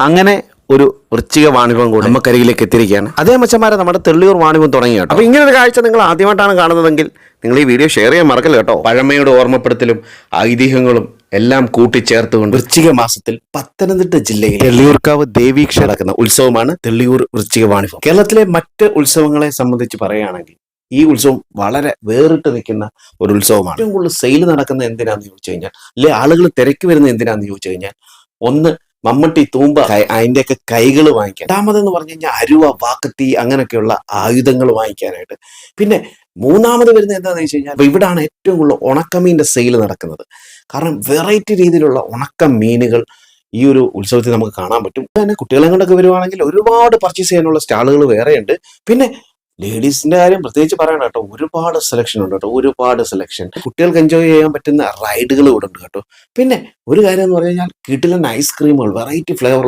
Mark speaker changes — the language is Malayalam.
Speaker 1: അങ്ങനെ ഒരു വൃശ്ചിക വാണിഭം കൂടെ നമുക്കരികിലേക്ക് എത്തിയിരിക്കുകയാണ്. അതേ മച്ചന്മാരെ നമ്മുടെ തെള്ളിയൂർ വാണിഭം തുടങ്ങി കേട്ടോ. അപ്പോൾ ഇങ്ങനെ ഒരു കാഴ്ച നിങ്ങൾ ആദ്യമായിട്ടാണ് കാണുന്നതെങ്കിൽ നിങ്ങൾ ഈ വീഡിയോ ഷെയർ ചെയ്യാൻ മറക്കല്ല കേട്ടോ? പഴമയുടെ ഓർമ്മപ്പെടുത്തലും ഐതിഹ്യങ്ങളും എല്ലാം കൂട്ടിച്ചേർത്തുകൊണ്ട് വൃശ്ചിക മാസത്തിൽ പത്തനംതിട്ട ജില്ലയിൽ തെള്ളിയൂർക്കാവ് ദേവീക്ഷ നടക്കുന്ന ഉത്സവമാണ് തെള്ളിയൂർ വൃശ്ചിക വാണിഭം. കേരളത്തിലെ മറ്റ് ഉത്സവങ്ങളെ സംബന്ധിച്ച് പറയുകയാണെങ്കിൽ ഈ ഉത്സവം വളരെ വേറിട്ട് നിൽക്കുന്ന ഒരു ഉത്സവമാണ്. ഏറ്റവും കൂടുതൽ സെയിൽ നടക്കുന്ന എന്തിനാന്ന് ചോദിച്ചു കഴിഞ്ഞാൽ അല്ലെ ആളുകൾ തിരക്ക് വരുന്ന എന്തിനാന്ന് ചോദിച്ചു കഴിഞ്ഞാൽ ഒന്ന് മമ്മട്ടി തൂമ്പ അതിന്റെ ഒക്കെ കൈകൾ വാങ്ങിക്കാൻ. രണ്ടാമതെന്ന് പറഞ്ഞു കഴിഞ്ഞാൽ അരുവ വാക്കത്തി അങ്ങനെയൊക്കെയുള്ള ആയുധങ്ങൾ വാങ്ങിക്കാനായിട്ട്. പിന്നെ മൂന്നാമത് വരുന്നത് എന്താണെന്ന് വെച്ച് കഴിഞ്ഞാൽ അപ്പൊ ഇവിടാണ് ഏറ്റവും കൂടുതൽ ഉണക്കമീന്റെ സെയിൽ നടക്കുന്നത്. കാരണം വെറൈറ്റി രീതിയിലുള്ള ഉണക്ക മീനുകൾ ഈ ഒരു ഉത്സവത്തിൽ നമുക്ക് കാണാൻ പറ്റും. പിന്നെ കുട്ടികളെ കൊണ്ടൊക്കെ വരുവാണെങ്കിൽ ഒരുപാട് പർച്ചേസ് ചെയ്യാനുള്ള സ്റ്റാളുകൾ വേറെയുണ്ട്. പിന്നെ ലേഡീസിന്റെ കാര്യം പ്രത്യേകിച്ച് പറയണം കേട്ടോ. ഒരുപാട് സെലക്ഷൻ ഉണ്ട് കേട്ടോ. ഒരുപാട് സെലക്ഷൻ കുട്ടികൾക്ക് എൻജോയ് ചെയ്യാൻ പറ്റുന്ന റൈഡുകൾ ഇവിടെ ഉണ്ട് കേട്ടോ. പിന്നെ ഒരു കാര്യം എന്ന് പറഞ്ഞു കഴിഞ്ഞാൽ കിട്ടിലെ ഐസ്ക്രീമുകൾ വെറൈറ്റി ഫ്ലേവറുള്ള